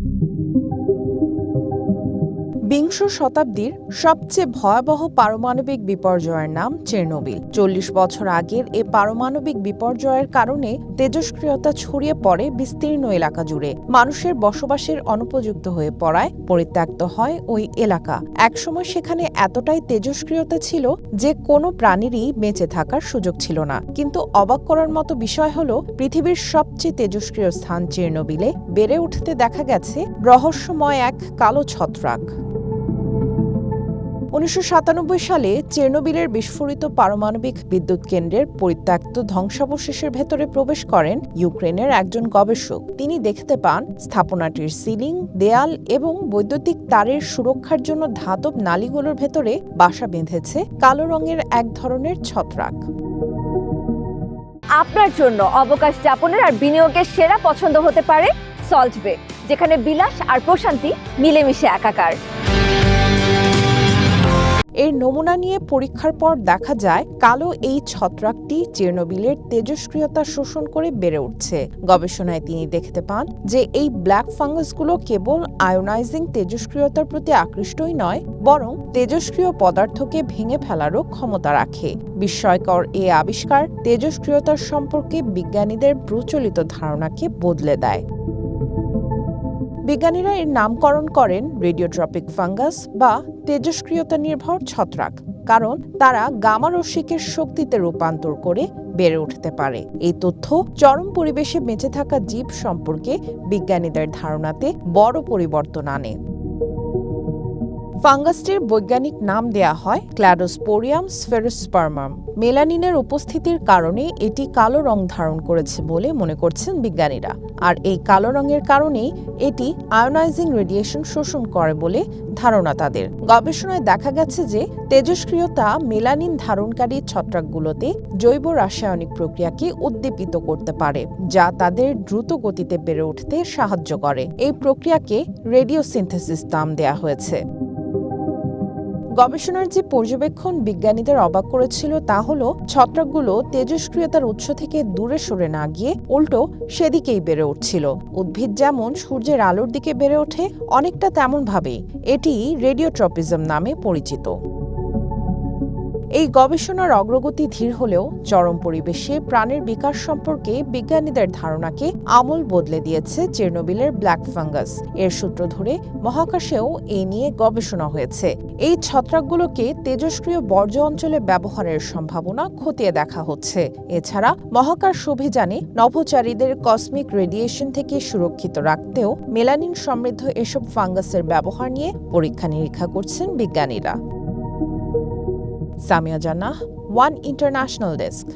thank you. বিংশ শতাব্দীর সবচেয়ে ভয়াবহ পারমাণবিক বিপর্যয়ের নাম চেরনোবিল। চল্লিশ বছর আগের এ পারমাণবিক বিপর্যয়ের কারণে তেজস্ক্রিয়তা ছড়িয়ে পড়ে বিস্তীর্ণ এলাকা জুড়ে। মানুষের বসবাসের অনুপযুক্ত হয়ে পড়ায়, পরিত্যক্ত হয় ওই এলাকা। একসময় সেখানে এতটাই তেজস্ক্রিয়তা ছিল যে কোনো প্রাণীরই বেঁচে থাকার সুযোগ ছিল না। কিন্তু অবাক করার মতো বিষয় হল, পৃথিবীর সবচেয়ে তেজস্ক্রিয় স্থান চেরনোবিলে। বেড়ে উঠতে দেখা গেছে, রহস্যময় এক কালো ছত্রাক। উনিশশো সাতানব্বই সালে চেরনোবিলের বিস্ফোরিত পারমাণবিক বিদ্যুৎ কেন্দ্রের পরিত্যক্ত ধ্বংসাবশেষের ভেতরে প্রবেশ করেন ইউক্রেনের একজন গবেষক। তিনি দেখতে পান স্থাপনাটির সিলিং, দেয়াল এবং বৈদ্যুতিক তারের সুরক্ষার জন্য ধাতব নালীগুলোর ভেতরে বাসা বেঁধেছে কালো রঙের এক ধরনের ছত্রাক। আপনার জন্য অবকাশ যাপনের আর বিনিয়োগের সেরা পছন্দ হতে পারে সল্ট বে যেখানে বিলাস আর প্রশান্তি মিলেমিশে একাকার। এর নমুনা নিয়ে পরীক্ষার পর দেখা যায়, কালো এই ছত্রাকটি চেরনোবিলের তেজস্ক্রিয়তা শোষণ করে বেড়ে উঠছে। গবেষণায় তিনি দেখতে পান যে এই ব্ল্যাক ফাঙ্গাসগুলো কেবল আয়োনাইজিং তেজস্ক্রিয়তার প্রতি আকৃষ্টই নয়, বরং তেজস্ক্রিয় পদার্থকে ভেঙে ফেলারও ক্ষমতা রাখে। বিস্ময়কর এই আবিষ্কার তেজস্ক্রিয়তার সম্পর্কে বিজ্ঞানীদের প্রচলিত ধারণাকে বদলে দেয়। বিজ্ঞানীরা এর নামকরণ করেন রেডিওট্রপিক ফাঙ্গাস বা তেজস্ক্রিয়তা নির্ভর ছত্রাক, কারণ তারা গামা রশ্মিকের শক্তিতে রূপান্তর করে বেড়ে উঠতে পারে। এই তথ্য চরম পরিবেশে বেঁচে থাকা জীব সম্পর্কে বিজ্ঞানীদের ধারণাতে বড় পরিবর্তন আনে। ফাঙ্গাসটির বৈজ্ঞানিক নাম দেয়া হয় ক্ল্যাডোস্পোরিয়াম স্ফেরোস্পার্মাম মেলানিনের উপস্থিতির কারণে এটি কালো রং ধারণ করেছে বলে মনে করছেন বিজ্ঞানীরা। আর এই কালো রঙের কারণেই এটি আয়োনাইজিং রেডিয়েশন শোষণ করে বলে ধারণা তাদের। গবেষণায় দেখা গেছে যে তেজস্ক্রিয়তা মেলানিন ধারণকারী ছত্রাকগুলোতে জৈব রাসায়নিক প্রক্রিয়াকে উদ্দীপিত করতে পারে, যা তাদের দ্রুত গতিতে বেড়ে উঠতে সাহায্য করে। এই প্রক্রিয়াকে রেডিও সিনথেসিস নাম দেয়া হয়েছে। গবেষণার যে পর্যবেক্ষণ বিজ্ঞানীদের অবাক করেছিল তা হল, ছত্রাকগুলো তেজস্ক্রিয়তার উৎস থেকে দূরে সরে না গিয়ে উল্টো সেদিকেই বেড়ে উঠছিল। উদ্ভিদ যেমন সূর্যের আলোর দিকে বেড়ে ওঠে, অনেকটা তেমনভাবেই এটি রেডিওট্রপিজম নামে পরিচিত। এই গবেষণার অগ্রগতি ধীর হলেও চরম পরিবেশে প্রাণের বিকাশ সম্পর্কে বিজ্ঞানীদের ধারণাকে আমল বদলে দিয়েছে চেরনোবিলের ব্ল্যাক ফাঙ্গাস। এর সূত্র ধরে মহাকাশেও এ নিয়ে গবেষণা হয়েছে। এই ছত্রাকগুলোকে তেজস্ক্রিয় বর্জ্য অঞ্চলে ব্যবহারের সম্ভাবনা খতিয়ে দেখা হচ্ছে। এছাড়া মহাকাশ অভিযানে নভোচারীদের কসমিক রেডিয়েশন থেকে সুরক্ষিত রাখতেও মেলানিন সমৃদ্ধ এসব ফাঙ্গাসের ব্যবহার নিয়ে পরীক্ষা নিরীক্ষা করছেন বিজ্ঞানীরা। সামিয়া জান্নাহ ওয়ান ইন্টারন্যাশনাল ডেস্ক